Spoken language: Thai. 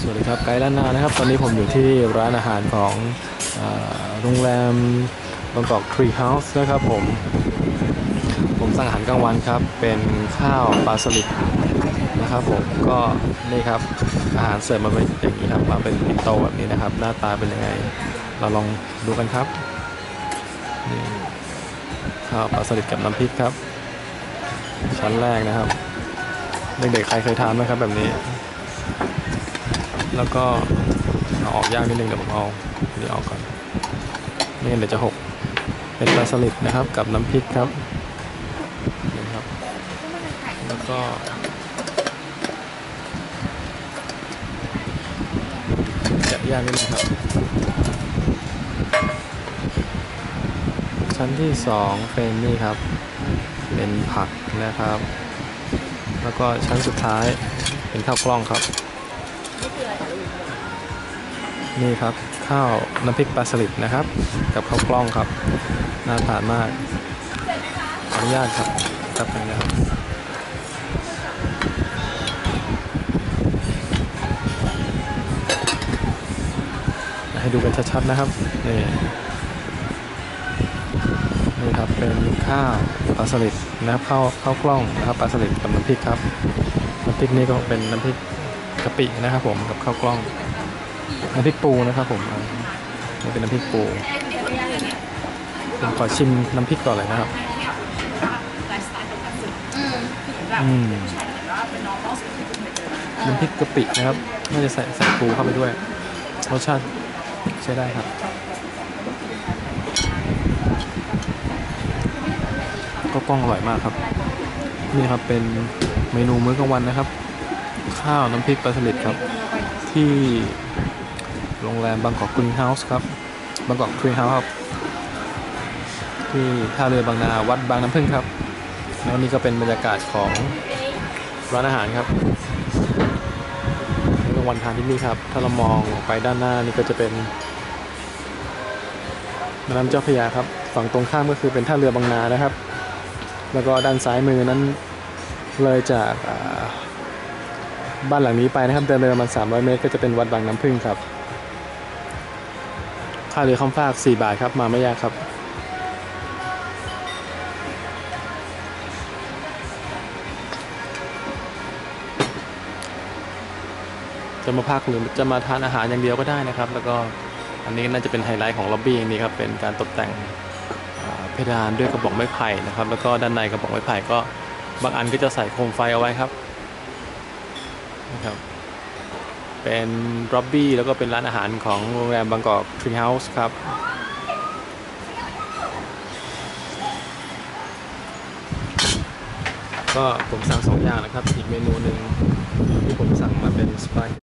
สวัสดีครับไกด์ล้านนานะครับ ตอนนี้ผมอยู่ที่ร้านอาหารของโรงแรมบางกอกทรีเฮาส์นะครับผม ผมสั่งอาหารกลางวันครับ เป็นข้าวปลาสลิดนะครับผมก็นี่ครับอาหารเสิร์ฟมาเป็นอย่างนี้ครับมาเป็นปิ่นโตแบบนี้นะครับ หน้าตาเป็นยังไง เราลองดูกันครับนี่ข้าวปลาสลิดกับน้ำพริกครับ ชั้นแรกนะครับ เด็กๆใครเคยทานไหมครับแบบนี้ แล้วก็เอาออกยากนิดนึงเดี๋ยวผมเอาอันนี้ออกก่อนไม่งั้นเดี๋ยวจะหกเป็นปลาสลิดนะครับกับน้ำพริกครับนี่ครับ แล้วก็แกะย่างนิดนึงครับ ชั้นที่สองเป็นนี่ครับ เป็นผักนะครับ แล้วก็ชั้นสุดท้ายเป็นข้าวกล้องครับ นี่ครับข้าวน้ำพริกปลาสลิดนะครับ กับข้าวกล้องครับน่าทานมากขออนุญาตครับครับนึงนะครับให้ดูกันชัดๆนะครับนี่นี่ครับเป็นข้าวปลาสลิดนะครับข้าวข้าวกล้องนะครับปลาสลิดกับน้ำพริกครับน้ำพริกนี่ก็เป็นน้ำพริก กะปินะครับผมกับข้าวกล้องน้ำพริกปูนะครับผมนี่เป็นน้ำพริกปูผมขอชิมน้ำพริกก่อนเลยนะครับอืมน้ำพริกกะปินะครับน่าจะใส่ใส่ปูเข้าไปด้วยรสชาติใช้ได้ครับก็กล้องอร่อยมากครับ นี่ครับเป็นเมนูมื้อกลางวันนะครับ ข้าวน้ำพริกปลาสลิดครับ ที่โรงแรมบางกอกกรีนเฮาส์ครับบางกอกกรีนเฮาส์ครับ ที่ท่าเรือบางนาวัดบางน้ำพึ่งครับ แล้วนี่ก็เป็นบรรยากาศของร้านอาหารครับกลางวันทานที่นี่ครับ ถ้าเรามองออกไปด้านหน้านี่ก็จะเป็นแม่น้ำเจ้าพระยาครับ ฝั่งตรงข้ามก็คือเป็นท่าเรือบางนานะครับ แล้วก็ด้านซ้ายมือนั้นเลยจากอ่า บ้านหลังนี้ไปนะครับเดินเลยประมาณ 300 เมตร ก็จะเป็นวัดบางน้ำพึ่งครับ ค่าเรือข้ามฟาก 4 บาทครับมาไม่ยากครับ จะมาพักหรือจะมาทานอาหารอย่างเดียวก็ได้นะครับ แล้วก็อันนี้น่าจะเป็นไฮไลท์ของล็อบบี้นี้ครับเป็นการตกแต่งเพดานด้วยกระบอกไม้ไผ่นะครับ แล้วก็ด้านในกระบอกไม้ไผ่ก็บางอันก็จะใส่โคมไฟเอาไว้ครับ นะครับ เป็นร็อบบี้แล้วก็เป็นร้านอาหารของโรงแรมบางกอกทรีเฮาส์ครับก็ผมสั่งสองอย่างนะครับ อีกเมนูหนึ่งที่ผมสั่งมาเป็นสไป